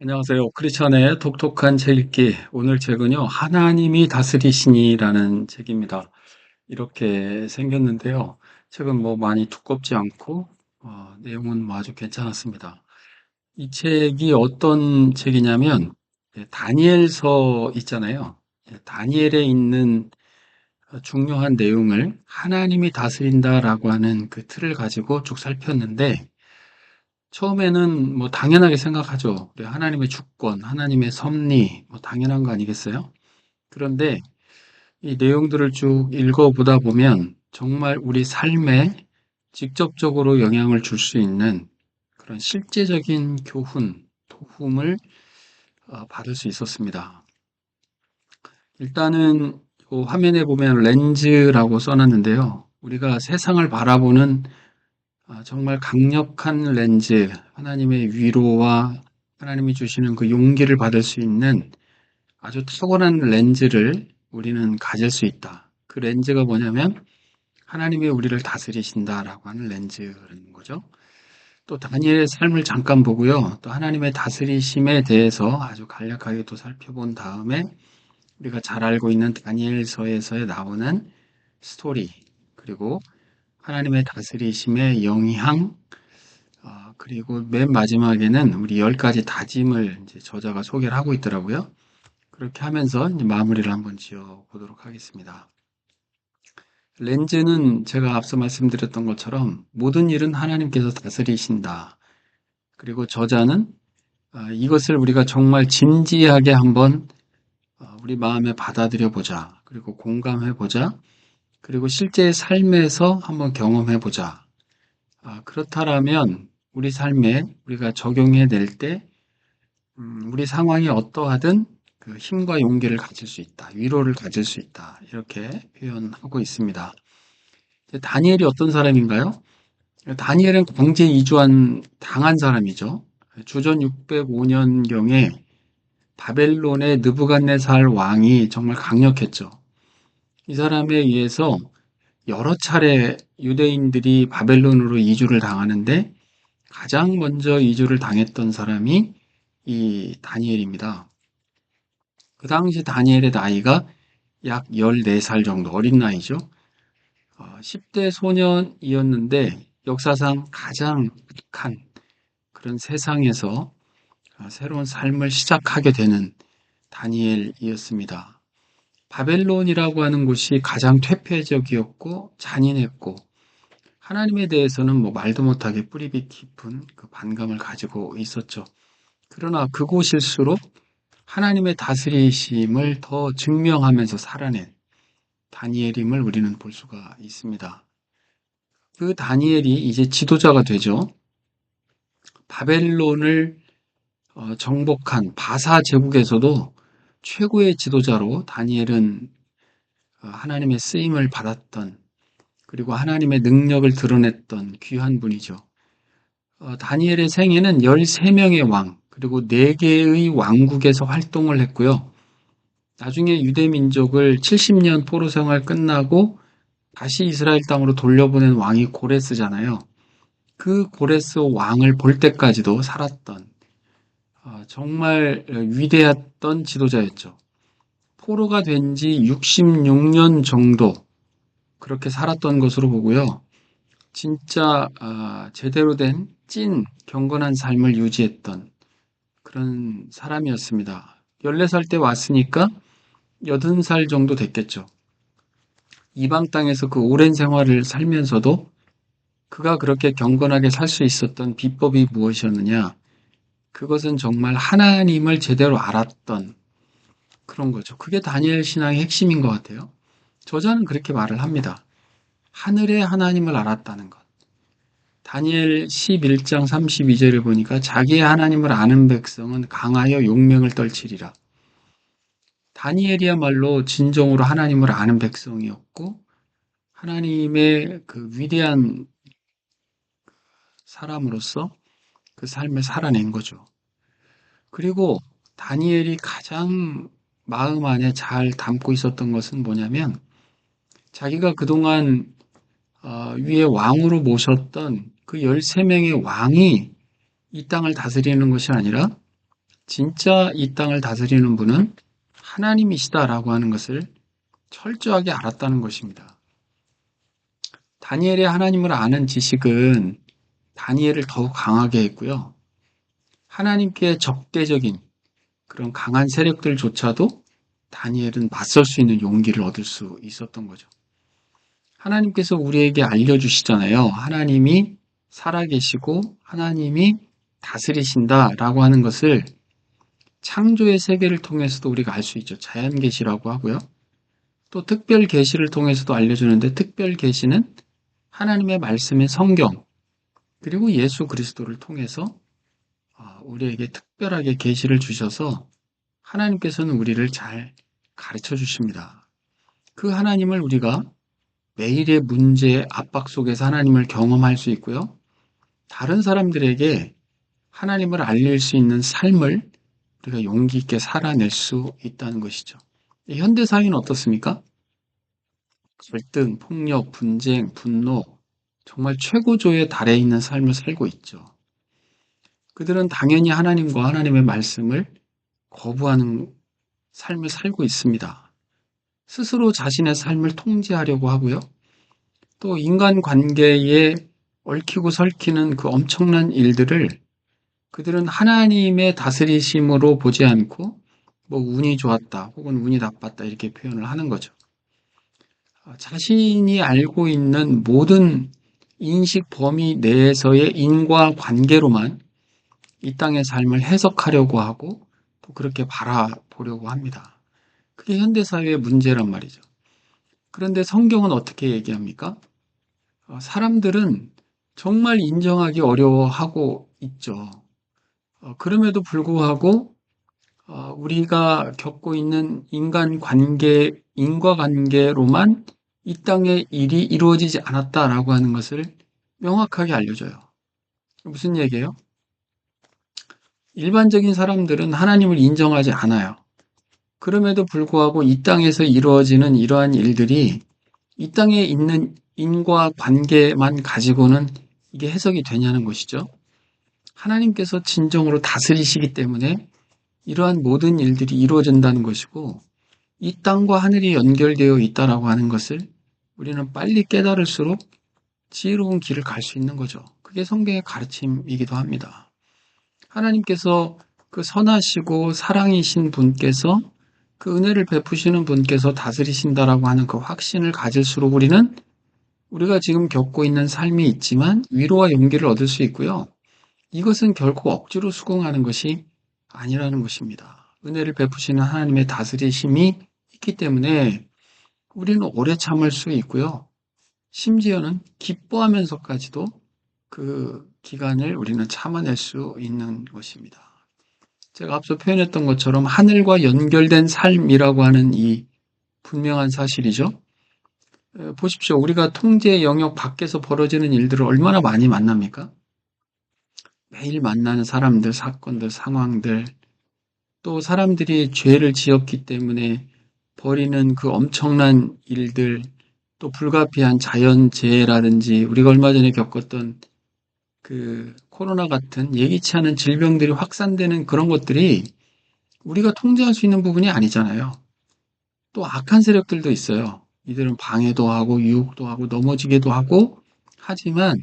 안녕하세요. 크리스천의 독특한 책 읽기. 오늘 책은요, 하나님이 다스리시니라는 책입니다. 이렇게 생겼는데요. 책은 뭐 많이 두껍지 않고, 어, 내용은 뭐 아주 괜찮았습니다. 이 책이 어떤 책이냐면, 예, 다니엘서 있잖아요. 예, 다니엘에 있는 중요한 내용을 하나님이 다스린다라고 하는 그 틀을 가지고 쭉 살폈는데, 처음에는 뭐 당연하게 생각하죠. 하나님의 주권, 하나님의 섭리, 뭐 당연한 거 아니겠어요? 그런데 이 내용들을 쭉 읽어보다 보면 정말 우리 삶에 직접적으로 영향을 줄 수 있는 그런 실제적인 교훈, 도움을 어, 받을 수 있었습니다. 일단은 이 화면에 보면 렌즈라고 써놨는데요. 우리가 세상을 바라보는 아, 정말 강력한 렌즈, 하나님의 위로와 하나님이 주시는 그 용기를 받을 수 있는 아주 탁월한 렌즈를 우리는 가질 수 있다. 그 렌즈가 뭐냐면 하나님이 우리를 다스리신다라고 하는 렌즈라는 거죠. 또 다니엘의 삶을 잠깐 보고요. 또 하나님의 다스리심에 대해서 아주 간략하게 또 살펴본 다음에 우리가 잘 알고 있는 다니엘서에서 나오는 스토리 그리고 하나님의 다스리심의 영향, 어, 그리고 맨 마지막에는 우리 열 가지 다짐을 이제 저자가 소개를 하고 있더라고요. 그렇게 하면서 마무리를 한번 지어 보도록 하겠습니다. 렌즈는 제가 앞서 말씀드렸던 것처럼 모든 일은 하나님께서 다스리신다. 그리고 저자는 어, 이것을 우리가 정말 진지하게 한번 어, 우리 마음에 받아들여 보자. 그리고 공감해 보자. 그리고 실제 삶에서 한번 경험해 보자. 아, 그렇다면 우리 삶에 우리가 적용해 낼때 음, 우리 상황이 어떠하든 그 힘과 용기를 가질 수 있다. 위로를 가질 수 있다. 이렇게 표현하고 있습니다. 다니엘이 어떤 사람인가요? 다니엘은 강제 이주한 당한 사람이죠. 주전 605년경에 바벨론의 느부갓네살 왕이 정말 강력했죠. 이 사람에 의해서 여러 차례 유대인들이 바벨론으로 이주를 당하는데 가장 먼저 이주를 당했던 사람이 이 다니엘입니다. 그 당시 다니엘의 나이가 약 14살 정도 어린 나이죠. 10대 어, 소년이었는데 역사상 가장 극한 그런 세상에서 새로운 삶을 시작하게 되는 다니엘이었습니다. 바벨론이라고 하는 곳이 가장 퇴폐적이었고 잔인했고 하나님에 대해서는 뭐 말도 못하게 뿌리빛 깊은 그 반감을 가지고 있었죠. 그러나 그곳일수록 하나님의 다스리심을 더 증명하면서 살아낸 다니엘임을 우리는 볼 수가 있습니다. 그 다니엘이 이제 지도자가 되죠. 바벨론을 어, 정복한 바사 제국에서도 최고의 지도자로 다니엘은 어, 하나님의 쓰임을 받았던 그리고 하나님의 능력을 드러냈던 귀한 분이죠. 어, 다니엘의 생애는 13명의 왕 그리고 4개의 왕국에서 활동을 했고요. 나중에 유대 민족을 70년 포로 생활 끝나고 다시 이스라엘 땅으로 돌려보낸 왕이 고레스잖아요. 그 고레스 왕을 볼 때까지도 살았던 아, 정말 위대했던 지도자였죠. 포로가 된 지 66년 정도 그렇게 살았던 것으로 보고요. 진짜 아, 제대로 된 찐 경건한 삶을 유지했던 그런 사람이었습니다. 14살 때 왔으니까 80살 정도 됐겠죠. 이방 땅에서 그 오랜 생활을 살면서도 그가 그렇게 경건하게 살 수 있었던 비법이 무엇이었느냐? 그것은 정말 하나님을 제대로 알았던 그런 거죠. 그게 다니엘 신앙의 핵심인 것 같아요. 저자는 그렇게 말을 합니다. 하늘의 하나님을 알았다는 것. 다니엘 11장 32절을 보니까 자기의 하나님을 아는 백성은 강하여 용명을 떨치리라. 다니엘이야말로 진정으로 하나님을 아는 백성이었고 하나님의 그 위대한 사람으로서 그 삶을 살아낸 거죠. 그리고 다니엘이 가장 마음 안에 잘 담고 있었던 것은 뭐냐면 자기가 그동안 어, 위에 왕으로 모셨던 그 13명의 왕이 이 땅을 다스리는 것이 아니라 진짜 이 땅을 다스리는 분은 하나님이시다라고 하는 것을 철저하게 알았다는 것입니다. 다니엘의 하나님을 아는 지식은 다니엘을 더욱 강하게 했고요. 하나님께 적대적인 그런 강한 세력들조차도 다니엘은 맞설 수 있는 용기를 얻을 수 있었던 거죠. 하나님께서 우리에게 알려주시잖아요. 하나님이 살아계시고 하나님이 다스리신다라고 하는 것을 창조의 세계를 통해서도 우리가 알 수 있죠. 자연 계시라고 하고요. 또 특별 계시를 통해서도 알려주는데 특별 계시는 하나님의 말씀의 성경 그리고 예수 그리스도를 통해서 어, 우리에게 특별하게 계시를 주셔서 하나님께서는 우리를 잘 가르쳐 주십니다. 그 하나님을 우리가 매일의 문제, 압박 속에서 하나님을 경험할 수 있고요. 다른 사람들에게 하나님을 알릴 수 있는 삶을 우리가 용기 있게 살아낼 수 있다는 것이죠. 현대 사회는 어떻습니까? 갈등, 폭력, 분쟁, 분노, 정말 최고조에 달해 있는 삶을 살고 있죠. 그들은 당연히 하나님과 하나님의 말씀을 거부하는 삶을 살고 있습니다. 스스로 자신의 삶을 통제하려고 하고요. 또 인간 관계에 얽히고 설키는 그 엄청난 일들을 그들은 하나님의 다스리심으로 보지 않고 뭐 운이 좋았다 혹은 운이 나빴다 이렇게 표현을 하는 거죠. 아, 자신이 알고 있는 모든 인식 범위 내에서의 인과 관계로만 이 땅의 삶을 해석하려고 하고 또 그렇게 바라보려고 합니다. 그게 현대사회의 문제란 말이죠. 그런데 성경은 어떻게 얘기합니까? 어, 사람들은 정말 인정하기 어려워하고 있죠. 어, 그럼에도 불구하고 어, 우리가 겪고 있는 인간 관계, 인과관계로만 이 땅에 일이 이루어지지 않았다라고 하는 것을 명확하게 알려줘요. 무슨 얘기예요? 일반적인 사람들은 하나님을 인정하지 않아요. 그럼에도 불구하고 이 땅에서 이루어지는 이러한 일들이 이 땅에 있는 인과 관계만 가지고는 이게 해석이 되냐는 것이죠. 하나님께서 진정으로 다스리시기 때문에 이러한 모든 일들이 이루어진다는 것이고 이 땅과 하늘이 연결되어 있다라고 하는 것을 우리는 빨리 깨달을수록 지혜로운 길을 갈 수 있는 거죠. 그게 성경의 가르침이기도 합니다. 하나님께서 그 선하시고 사랑이신 분께서 그 은혜를 베푸시는 분께서 다스리신다라고 하는 그 확신을 가질수록 우리는 우리가 지금 겪고 있는 삶이 있지만 위로와 용기를 얻을 수 있고요. 이것은 결코 억지로 수긍하는 것이 아니라는 것입니다. 은혜를 베푸시는 하나님의 다스리심이 있기 때문에 우리는 오래 참을 수 있고요. 심지어는 기뻐하면서까지도 그 기간을 우리는 참아낼 수 있는 것입니다. 제가 앞서 표현했던 것처럼 하늘과 연결된 삶이라고 하는 이 분명한 사실이죠. 보십시오. 우리가 통제 영역 밖에서 벌어지는 일들을 얼마나 많이 만납니까? 매일 만나는 사람들, 사건들, 상황들, 또 사람들이 죄를 지었기 때문에 벌이는 그 엄청난 일들, 또 불가피한 자연재해라든지 우리가 얼마 전에 겪었던 그 코로나 같은 예기치 않은 질병들이 확산되는 그런 것들이 우리가 통제할 수 있는 부분이 아니잖아요. 또 악한 세력들도 있어요. 이들은 방해도 하고 유혹도 하고 넘어지기도 하고 하지만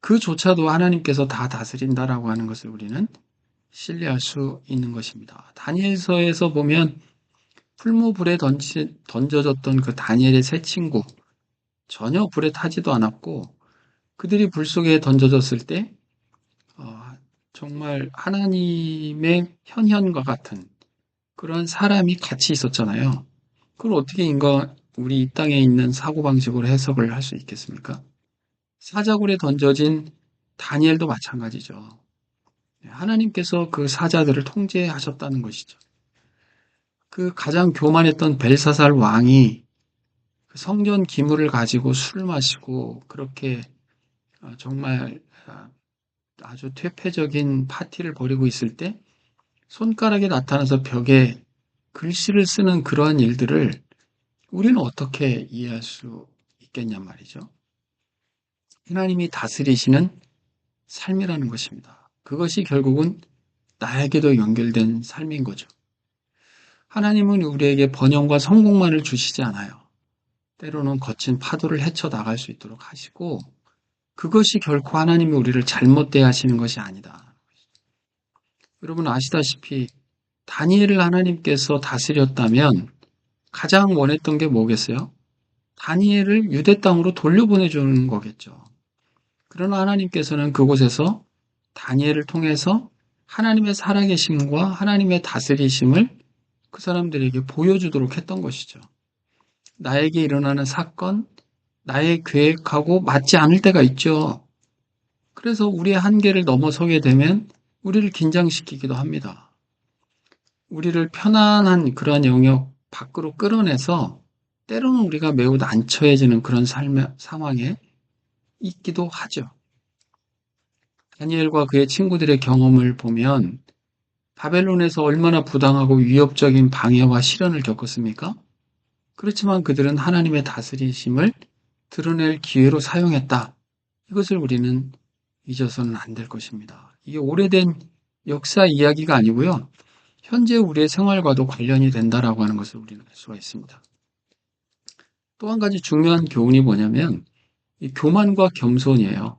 그조차도 하나님께서 다 다스린다라고 하는 것을 우리는 신뢰할 수 있는 것입니다. 다니엘서에서 보면 풀무불에 던지, 던져졌던 그 다니엘의 세 친구 전혀 불에 타지도 않았고 그들이 불 속에 던져졌을 때 어, 정말 하나님의 현현과 같은 그런 사람이 같이 있었잖아요. 그걸 어떻게 인간 우리 이 땅에 있는 사고방식으로 해석을 할 수 있겠습니까? 사자굴에 던져진 다니엘도 마찬가지죠. 네, 하나님께서 그 사자들을 통제하셨다는 것이죠. 그 가장 교만했던 벨사살 왕이 그 성전 기물을 가지고 술을 마시고 그렇게 어, 정말 어, 아주 퇴폐적인 파티를 벌이고 있을 때 손가락에 나타나서 벽에 글씨를 쓰는 그러한 일들을 우리는 어떻게 이해할 수 있겠냐 말이죠. 하나님이 다스리시는 삶이라는 것입니다. 그것이 결국은 나에게도 연결된 삶인 거죠. 하나님은 우리에게 번영과 성공만을 주시지 않아요. 때로는 거친 파도를 헤쳐 나갈 수 있도록 하시고 그것이 결코 하나님이 우리를 잘못 대하시는 것이 아니다. 여러분 아시다시피 다니엘을 하나님께서 다스렸다면 가장 원했던 게 뭐겠어요? 다니엘을 유대 땅으로 돌려보내주는 거겠죠. 그러나 하나님께서는 그곳에서 다니엘을 통해서 하나님의 살아계심과 하나님의 다스리심을 그 사람들에게 보여주도록 했던 것이죠. 나에게 일어나는 사건, 나의 계획하고 맞지 않을 때가 있죠. 그래서 우리의 한계를 넘어서게 되면 우리를 긴장시키기도 합니다. 우리를 편안한 그러한 영역 밖으로 끌어내서 때로는 우리가 매우 난처해지는 그런 삶의 상황에 있기도 하죠. 다니엘과 그의 친구들의 경험을 보면 바벨론에서 얼마나 부당하고 위협적인 방해와 시련을 겪었습니까? 그렇지만 그들은 하나님의 다스리심을 드러낼 기회로 사용했다. 이것을 우리는 잊어서는 안 될 것입니다. 이게 오래된 역사 이야기가 아니고요. 현재 우리의 생활과도 관련이 된다라고 하는 것을 우리는 알 수가 있습니다. 또 한 가지 중요한 교훈이 뭐냐면 교만과 겸손이에요.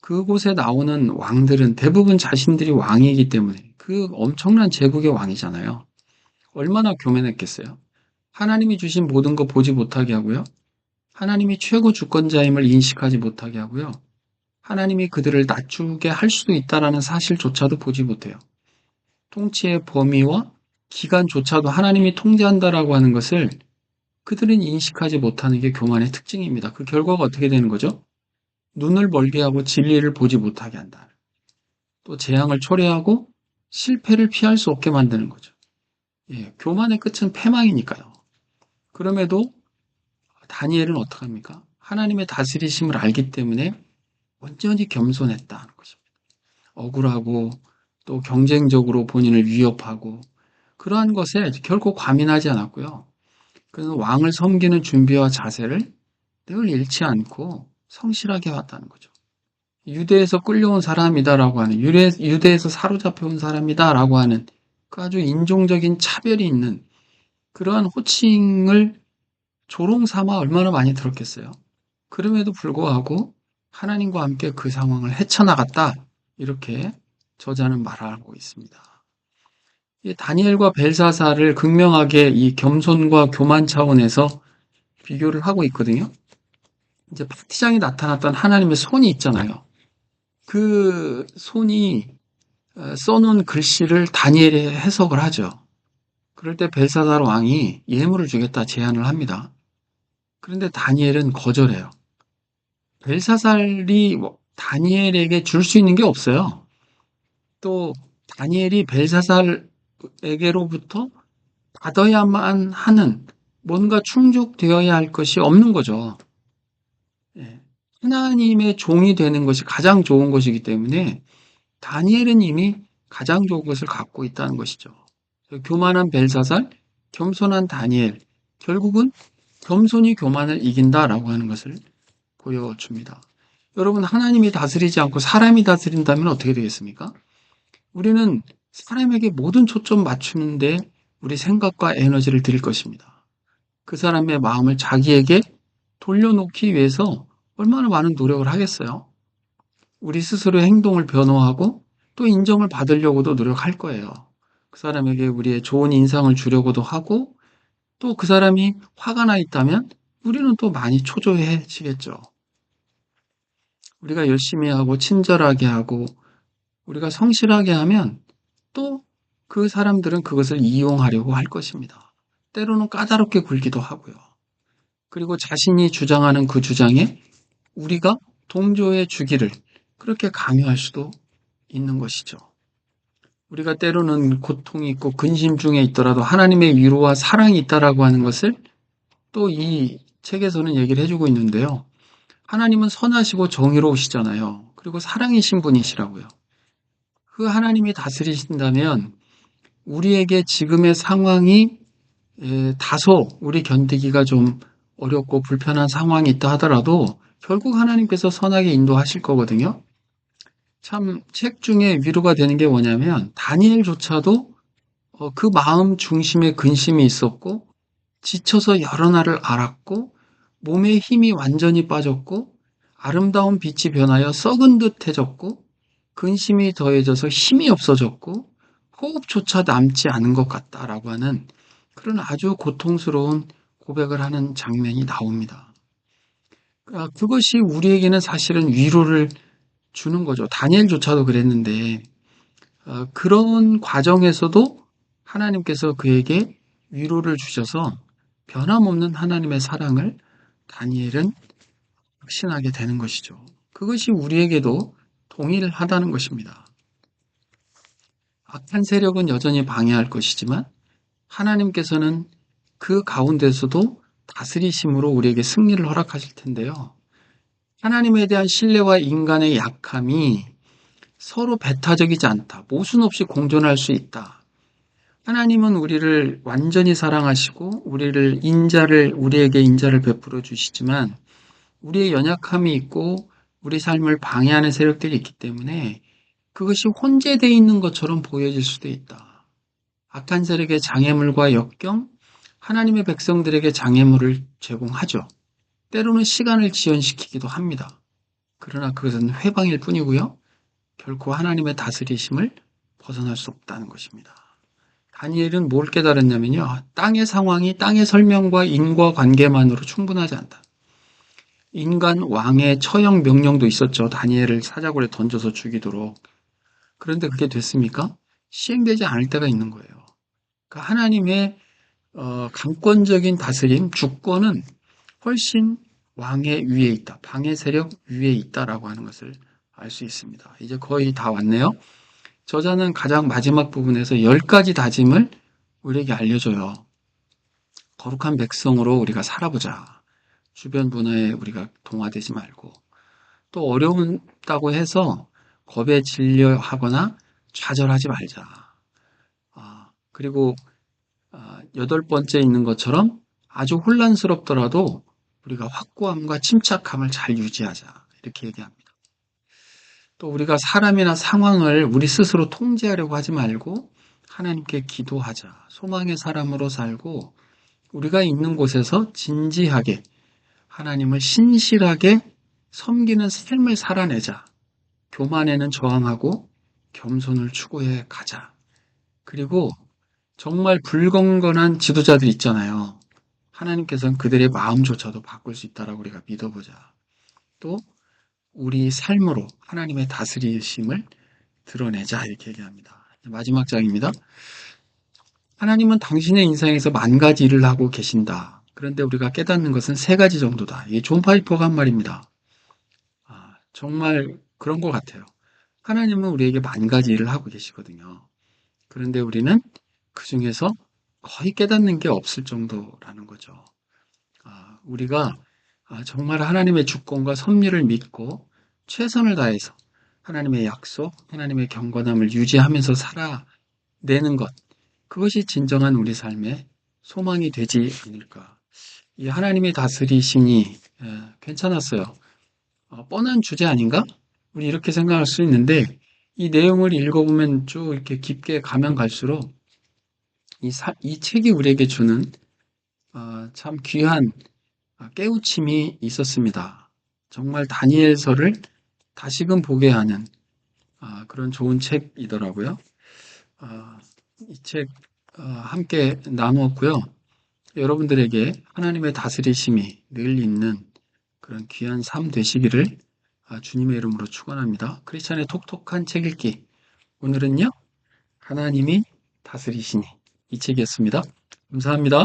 그곳에 나오는 왕들은 대부분 자신들이 왕이기 때문에 그 엄청난 제국의 왕이잖아요. 얼마나 교만했겠어요. 하나님이 주신 모든 거 보지 못하게 하고요. 하나님이 최고 주권자임을 인식하지 못하게 하고요. 하나님이 그들을 낮추게 할 수도 있다라는 사실조차도 보지 못해요. 통치의 범위와 기간조차도 하나님이 통제한다라고 하는 것을 그들은 인식하지 못하는 게 교만의 특징입니다. 그 결과가 어떻게 되는 거죠? 눈을 멀게 하고 진리를 보지 못하게 한다. 또 재앙을 초래하고 실패를 피할 수 없게 만드는 거죠. 예, 교만의 끝은 패망이니까요. 그럼에도 다니엘은 어떡합니까? 하나님의 다스리심을 알기 때문에 온전히 겸손했다는 것입니다. 억울하고 또 경쟁적으로 본인을 위협하고 그러한 것에 결코 과민하지 않았고요. 그래서 왕을 섬기는 준비와 자세를 늘 잃지 않고 성실하게 왔다는 거죠. 유대에서 끌려온 사람이다라고 하는 유대, 유대에서 사로잡혀온 사람이다라고 하는 그 아주 인종적인 차별이 있는 그러한 호칭을 조롱 삼아 얼마나 많이 들었겠어요. 그럼에도 불구하고 하나님과 함께 그 상황을 헤쳐나갔다. 이렇게 저자는 말하고 있습니다. 다니엘과 벨사사를 극명하게 이 겸손과 교만 차원에서 비교를 하고 있거든요. 이제 파티장에 나타났던 하나님의 손이 있잖아요. 그 손이 어, 써놓은 글씨를 다니엘이 해석을 하죠. 그럴 때 벨사살 왕이 예물을 주겠다 제안을 합니다. 그런데 다니엘은 거절해요. 벨사살이 뭐 다니엘에게 줄 수 있는 게 없어요. 또 다니엘이 벨사살에게로부터 받아야만 하는 뭔가 충족되어야 할 것이 없는 거죠. 예. 하나님의 종이 되는 것이 가장 좋은 것이기 때문에 다니엘은 이미 가장 좋은 것을 갖고 있다는 것이죠. 교만한 벨사살, 겸손한 다니엘, 결국은 겸손이 교만을 이긴다라고 하는 것을 보여줍니다. 여러분, 하나님이 다스리지 않고 사람이 다스린다면 어떻게 되겠습니까? 우리는 사람에게 모든 초점 맞추는데 우리 생각과 에너지를 드릴 것입니다. 그 사람의 마음을 자기에게 돌려놓기 위해서 얼마나 많은 노력을 하겠어요? 우리 스스로의 행동을 변호하고 또 인정을 받으려고도 노력할 거예요. 그 사람에게 우리의 좋은 인상을 주려고도 하고 또 그 사람이 화가 나 있다면 우리는 또 많이 초조해지겠죠. 우리가 열심히 하고 친절하게 하고 우리가 성실하게 하면 또 그 사람들은 그것을 이용하려고 할 것입니다. 때로는 까다롭게 굴기도 하고요. 그리고 자신이 주장하는 그 주장에 우리가 동조해 주기를 그렇게 강요할 수도 있는 것이죠. 우리가 때로는 고통이 있고 근심 중에 있더라도 하나님의 위로와 사랑이 있다라고 하는 것을 또 이 책에서는 얘기를 해주고 있는데요. 하나님은 선하시고 정의로우시잖아요. 그리고 사랑이신 분이시라고요. 그 하나님이 다스리신다면 우리에게 지금의 상황이 다소 우리 견디기가 좀 어렵고 불편한 상황이 있다 하더라도 결국 하나님께서 선하게 인도하실 거거든요. 참 책 중에 위로가 되는 게 뭐냐면 다니엘조차도 어, 그 마음 중심에 근심이 있었고 지쳐서 여러 날을 앓았고 몸에 힘이 완전히 빠졌고 아름다운 빛이 변하여 썩은 듯해졌고 근심이 더해져서 힘이 없어졌고 호흡조차 남지 않은 것 같다라고 하는 그런 아주 고통스러운 고백을 하는 장면이 나옵니다. 아, 그것이 우리에게는 사실은 위로를 주는 거죠. 다니엘조차도 그랬는데 어, 그런 과정에서도 하나님께서 그에게 위로를 주셔서 변함없는 하나님의 사랑을 다니엘은 확신하게 되는 것이죠. 그것이 우리에게도 동일하다는 것입니다. 악한 세력은 여전히 방해할 것이지만 하나님께서는 그 가운데서도 다스리심으로 우리에게 승리를 허락하실 텐데요. 하나님에 대한 신뢰와 인간의 약함이 서로 배타적이지 않다. 모순 없이 공존할 수 있다. 하나님은 우리를 완전히 사랑하시고 우리를 인자를 우리에게 인자를 베풀어 주시지만 우리의 연약함이 있고 우리 삶을 방해하는 세력들이 있기 때문에 그것이 혼재되어 있는 것처럼 보여질 수도 있다. 악한 세력의 장애물과 역경, 하나님의 백성들에게 장애물을 제공하죠. 때로는 시간을 지연시키기도 합니다. 그러나 그것은 회방일 뿐이고요. 결코 하나님의 다스리심을 벗어날 수 없다는 것입니다. 다니엘은 뭘 깨달았냐면요. 땅의 상황이 땅의 설명과 인과 관계만으로 충분하지 않다. 인간 왕의 처형 명령도 있었죠. 다니엘을 사자굴에 던져서 죽이도록. 그런데 그게 됐습니까? 시행되지 않을 때가 있는 거예요. 그러니까 하나님의 어, 강권적인 다스림, 주권은 훨씬 왕의 위에 있다. 방해 세력 위에 있다라고 하는 것을 알 수 있습니다. 이제 거의 다 왔네요. 저자는 가장 마지막 부분에서 열 가지 다짐을 우리에게 알려줘요. 거룩한 백성으로 우리가 살아보자. 주변 문화에 우리가 동화되지 말고 또 어려운다고 해서 겁에 질려하거나 좌절하지 말자. 아, 그리고 아, 여덟 번째 있는 것처럼 아주 혼란스럽더라도 우리가 확고함과 침착함을 잘 유지하자. 이렇게 얘기합니다. 또 우리가 사람이나 상황을 우리 스스로 통제하려고 하지 말고 하나님께 기도하자. 소망의 사람으로 살고 우리가 있는 곳에서 진지하게 하나님을 신실하게 섬기는 삶을 살아내자. 교만에는 저항하고 겸손을 추구해 가자. 그리고 정말 불건건한 지도자들 있잖아요. 하나님께서는 그들의 마음조차도 바꿀 수 있다라고 우리가 믿어보자. 또 우리 삶으로 하나님의 다스리심을 드러내자 이렇게 얘기합니다. 마지막 장입니다. 하나님은 당신의 인생에서 만 가지 일을 하고 계신다. 그런데 우리가 깨닫는 것은 세 가지 정도다. 이게 존 파이퍼가 한 말입니다. 아, 정말 그런 것 같아요. 하나님은 우리에게 만 가지 일을 하고 계시거든요. 그런데 우리는 그 중에서 거의 깨닫는 게 없을 정도라는 거죠. 아, 우리가 아, 정말 하나님의 주권과 섭리를 믿고 최선을 다해서 하나님의 약속, 하나님의 경건함을 유지하면서 살아내는 것, 그것이 진정한 우리 삶의 소망이 되지 않을까. 이 하나님의 다스리심이 예, 괜찮았어요. 어, 뻔한 주제 아닌가? 우리 이렇게 생각할 수 있는데 이 내용을 읽어보면 쭉 이렇게 깊게 가면 갈수록 이, 사, 이 책이 우리에게 주는 어, 참 귀한 깨우침이 있었습니다. 정말 다니엘서를 다시금 보게 하는 어, 그런 좋은 책이더라고요. 어, 이책 어, 함께 나누었고요. 여러분들에게 하나님의 다스리심이 늘 있는 그런 귀한 삶 되시기를 아, 주님의 이름으로 축원합니다. 크리스찬의 톡톡한 책 읽기. 오늘은요. 하나님이 다스리시니 이 책이었습니다. 감사합니다.